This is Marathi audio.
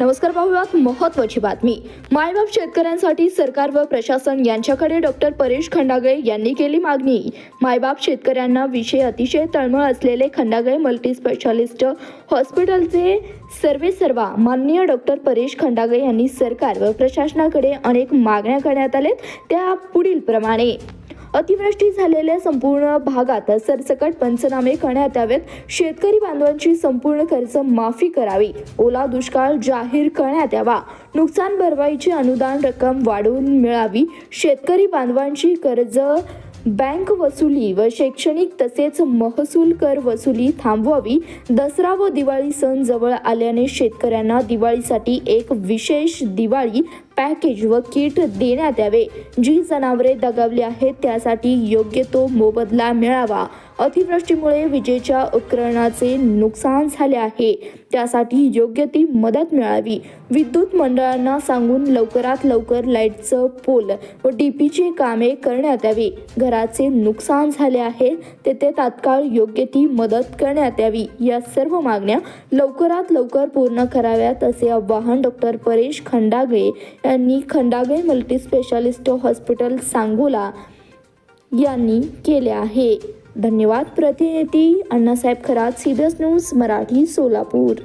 नमस्कार पाहूयात महत्वाची बातमी. मायबाप शेतकऱ्यांसाठी सरकार व प्रशासन यांच्याकडे डॉक्टर परेश खंडागळे यांनी केली मागणी. मायबाप शेतकऱ्यांना विषय अतिशय तळमळ असलेले खंडागळे मल्टी स्पेशालिस्ट हॉस्पिटलचे सर्वे सर्वा माननीय डॉक्टर परेश खंडागळे यांनी सरकार व प्रशासनाकडे अनेक मागण्या करण्यात आल्यात त्या पुढील प्रमाणे अतिवृष्टी झालेल्या संपूर्ण भागात सरसकट पंचनामे करण्यात यावेत. शेतकरी बांधवांची संपूर्ण कर्ज माफी करावी. ओला दुष्काळ जाहीर करण्यात यावा. नुकसान भरपाईची अनुदान रक्कम वाढवून मिळावी. शेतकरी बांधवांची कर्ज बँक वसुली व शैक्षणिक तसेच महसूल कर वसुली थांबवावी. दसरा व दिवाळी सण जवळ आल्याने शेतकऱ्यांना दिवाळीसाठी एक विशेष दिवाळी पॅकेज व किट देण्यात यावे. जी जनावरे दगावली आहेत त्यासाठी योग्य तो मोबदला मिळावा. अतिवृष्टीमुळे विजेच्या उपकरणाचे नुकसान झाले आहे. त्यासाठी योग्य ती मदत मिळावी. विद्युत मंडळांना सांगून लवकरात लवकर लाईटचं पोल व डीपीची कामे करण्यात यावी. घराचे नुकसान झाले आहे. तेथे तात्काळ योग्य ती मदत करण्यात यावी. या सर्व मागण्या लवकरात लवकर पूर्ण कराव्यात असे आवाहन डॉक्टर परेश खंडागळे यांनी Khandagale multi specialist hospital Sangola यांनी केले आहे. धन्यवाद प्रतिनिधी अण्णासाहेब खरात सीबीएस न्यूज मराठी सोलापूर.